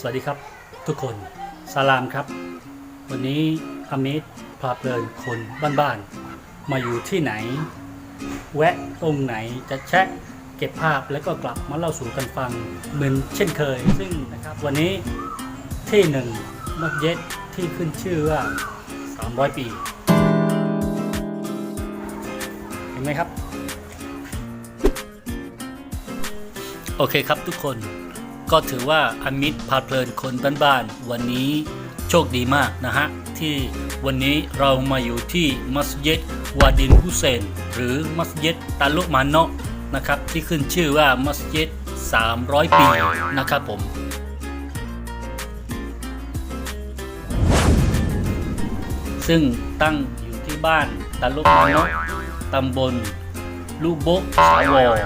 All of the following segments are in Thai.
สวัสดีครับทุกคนสลามครับ วันนี้อมิดพาเพลินคนบ้านๆมาอยู่ที่ไหน แวะตรงไหนจะแชะเก็บภาพแล้วก็กลับมาเล่าสู่กันฟังเหมือนเช่นเคย ซึ่งนะครับวันนี้ที่หนึ่งมัสยิดที่ขึ้นชื่อว่า 300 ปี เห็นไหมครับ โอเคครับทุกคน ก็ถือว่าอามิตรพาเพลินคนบ้านๆวันนี้โชคดีมากนะฮะ ที่วันนี้เรามาอยู่ที่มัสยิดวาดินฮุเซน หรือมัสยิดตาลุมาโนะนะครับ ที่ขึ้นชื่อว่ามัสยิด 300 ปีนะครับผมซึ่งตั้งอยู่ที่บ้านตาลุมานะตำบลลูโบสาวอ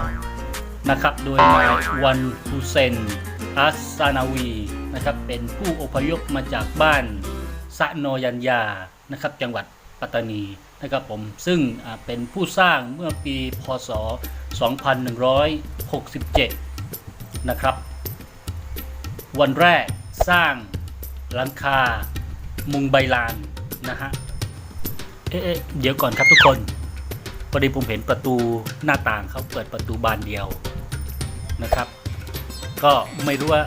นะครับ โดยนายวันฮุเซน อัสซานาวีนะครับเป็นผู้อพยพมาจากบ้านสะโนยัญญานะครับจังหวัดปัตตานีนะครับผมซึ่งเป็นผู้สร้างเมื่อปีพศ 2167 นะครับ วันแรกสร้างหลังคามุงใบลานนะฮะเอ๊ะเดี๋ยวก่อนครับทุกคนพอดีผมเห็นประตูหน้าต่างเขาเปิดประตูบานเดียวนะครับ ก็ไม่รู้ว่า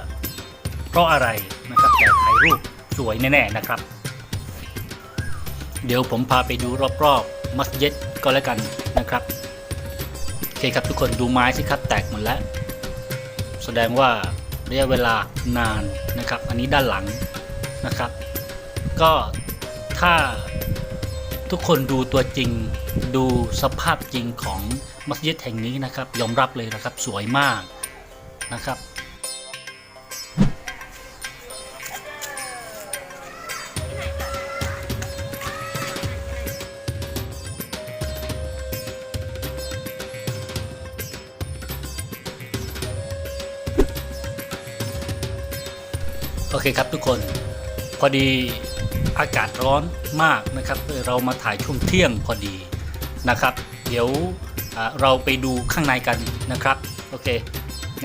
เพราะอะไรนะครับแต่ถ่ายรูปสวยแน่ๆนะครับ เดี๋ยวผมพาไปดูรอบๆมัสยิดก็แล้วกันนะครับโอเคครับทุกคนดูไม้สิครับแตกหมดแล้ว แสดงว่าระยะเวลานานนะครับ อันนี้ด้านหลังนะครับ ก็ถ้าทุกคนดูตัวจริงดูสภาพจริงของมัสยิดแห่งนี้นะครับ ยอมรับเลยนะครับสวยมากนะครับ โอเคครับทุกคนพอดีอากาศร้อนมากนะครับ เรามาถ่ายช่วงเที่ยงพอดีนะครับ เดี๋ยวเราไปดูข้างในกันนะครับ โอเค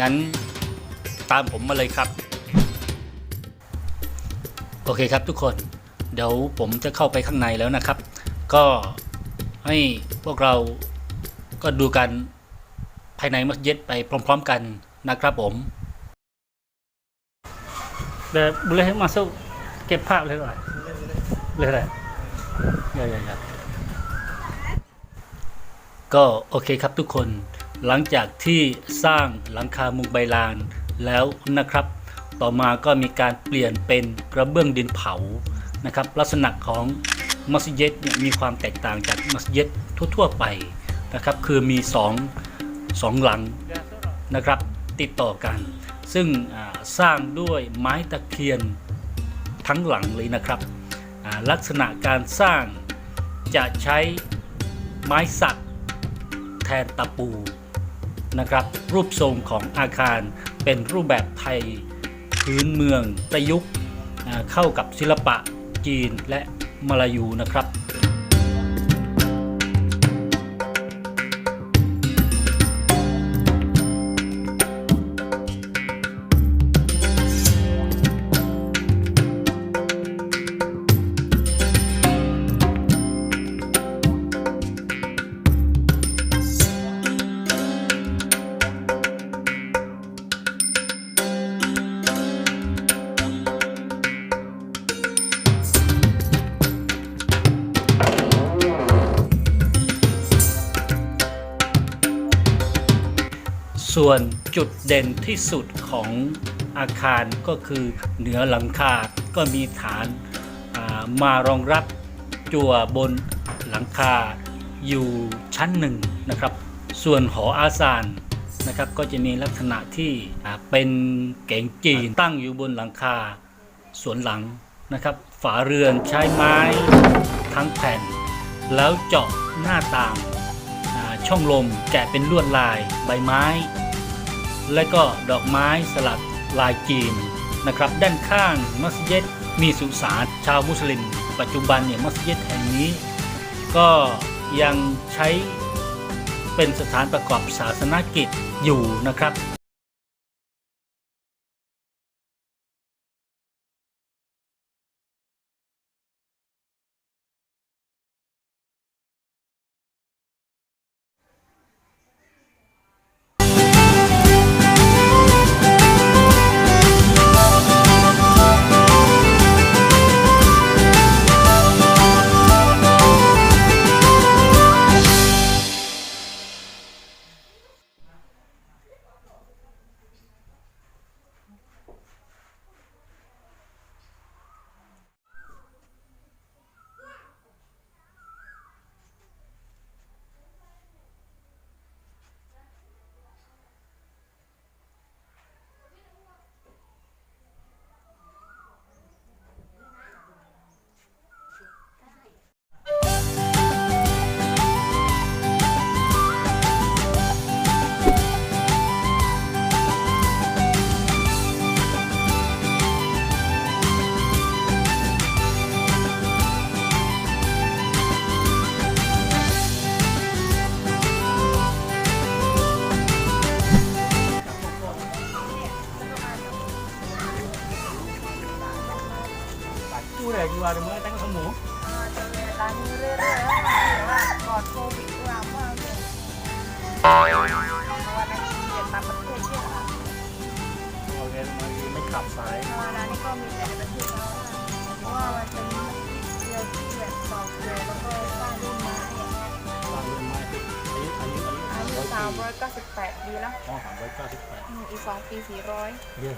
งั้นตามผมมาเลยครับ โอเคครับทุกคน เดี๋ยวผมจะเข้าไปข้างในแล้วนะครับ ก็ให้พวกเราก็ดูกันภายในมัสยิดไปพร้อม ๆ กันนะครับผม Dah boleh masuk ke park boleh tak? Boleh tak? Ya ya ya. ก็โอเคครับทุกคน หลังจากที่สร้างหลังคามุงใบลานแล้วนะครับ ต่อมาก็มีการเปลี่ยนเป็นกระเบื้องดินเผานะครับ ลักษณะของมัสยิดเนี่ยมีความแตกต่างจากมัสยิดทั่วๆไปนะครับ คือมีสองสองหลังนะครับติดต่อกัน ซึ่งสร้างด้วยไม้ตะเคียนทั้งหลังเลยนะครับลักษณะการสร้างจะใช้ไม้สักแทนตะปูนะครับ รูปทรงของอาคารเป็นรูปแบบไทยพื้นเมืองประยุกต์เข้ากับศิลปะจีนและมาลายูนะครับ ส่วนจุดเด่นที่สุดของอาคารก็คือเหนือหลังคา ก็มีฐานมารองรับจั่วบนหลังคาอยู่ชั้นหนึ่งนะครับ ส่วนหออาซานนะครับก็จะมีลักษณะที่เป็นเก๋งจีนตั้งอยู่บนหลังคาสวนหลังนะครับ ฝาเรือนใช้ไม้ทั้งแผ่น แล้วเจาะหน้าต่างช่องลมแกะเป็นลวดลายใบไม้ และก็ดอกไม้สลักลายจีนนะครับ ด้านข้างมัสยิดมีสุสานชาวมุสลิม ปัจจุบันเนี่ยมัสยิดแห่งนี้ ก็ยังใช้เป็นสถานประกอบศาสนกิจอยู่นะครับ ขับสายเพราะว่าร้านนี้ก็มีแต่ในประเทศเราเพราะว่ามันเป็นเดียวที่แบบตอบโจทย์แล้วก็สร้างรุ่นไม้อะบางเรื่องไม้ที่อายุอายุอายุอายุสามร้อยเก้าสิบแปดปีแล้วอ๋อสามร้อยเก้าสิบแปดอืมอีกสองปีสี่ร้อยเยอะ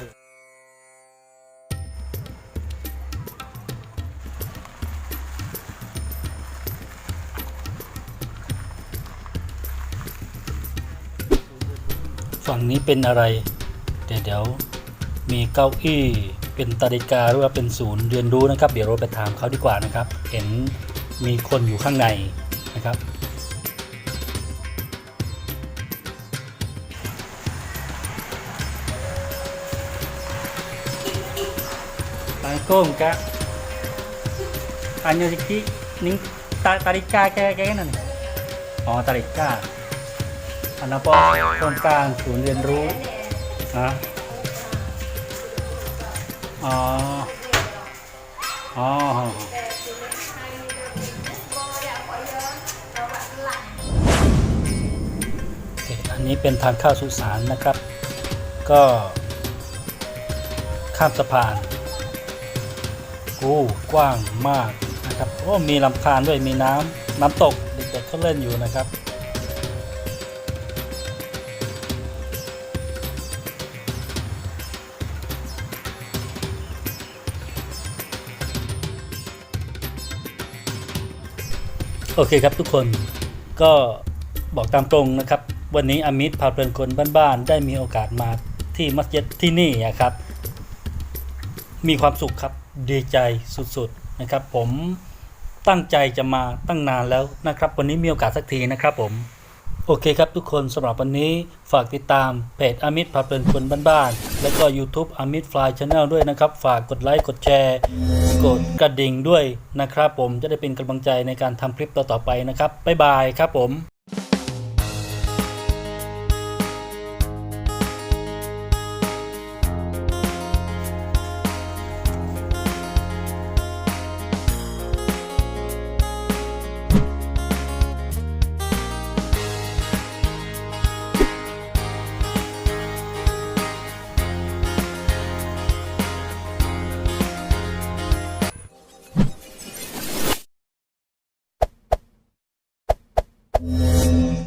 ฝั่งนี้เป็นอะไร เดี๋ยวเดี๋ยว มีเก้าอี้เป็นตาฬิกาหรือว่าเป็นศูนย์เรียนรู้นะครับ เดี๋ยวเราไปถามเขาดีกว่านะครับ เห็นมีคนอยู่ข้างในนะครับ Assalamualaikum kak. Hanya sikit ni ta tarika ke ke นั่นอ๋อตาริกาอันนั้นพอตรงกลางศูนย์เรียนรู้นะ อ๋อ อ๋ออันนี้เป็นทางเข้าสุสานนะครับ ก็ข้ามสะพานโอ้กว้างมากนะครับ โอ้ มีลำธารด้วย มีน้ำน้ำตก เด็กๆเขาเล่นอยู่นะครับ โอเคครับทุกคนก็บอกตามตรงนะครับ วันนี้อามิตรพาเพลินคนบ้านๆได้มีโอกาสมาที่มัสยิดที่นี่นะครับ มีความสุขครับดีใจสุดๆนะครับ ผมตั้งใจจะมาตั้งนานแล้วนะครับ วันนี้มีโอกาสสักทีนะครับผมโอเคครับทุกคนสำหรับวันนี้ฝากติดตามเพจอามิตรพาเพลินคนบ้านๆ และก็ YouTube อามิตรฟลายชาแนลด้วยนะครับ ฝากกดไลค์ กดแชร์ กดกระดิ่งด้วยนะครับผมจะได้เป็นกำลังใจในการทำคลิปต่อๆไปนะครับ บ๊ายบายครับผม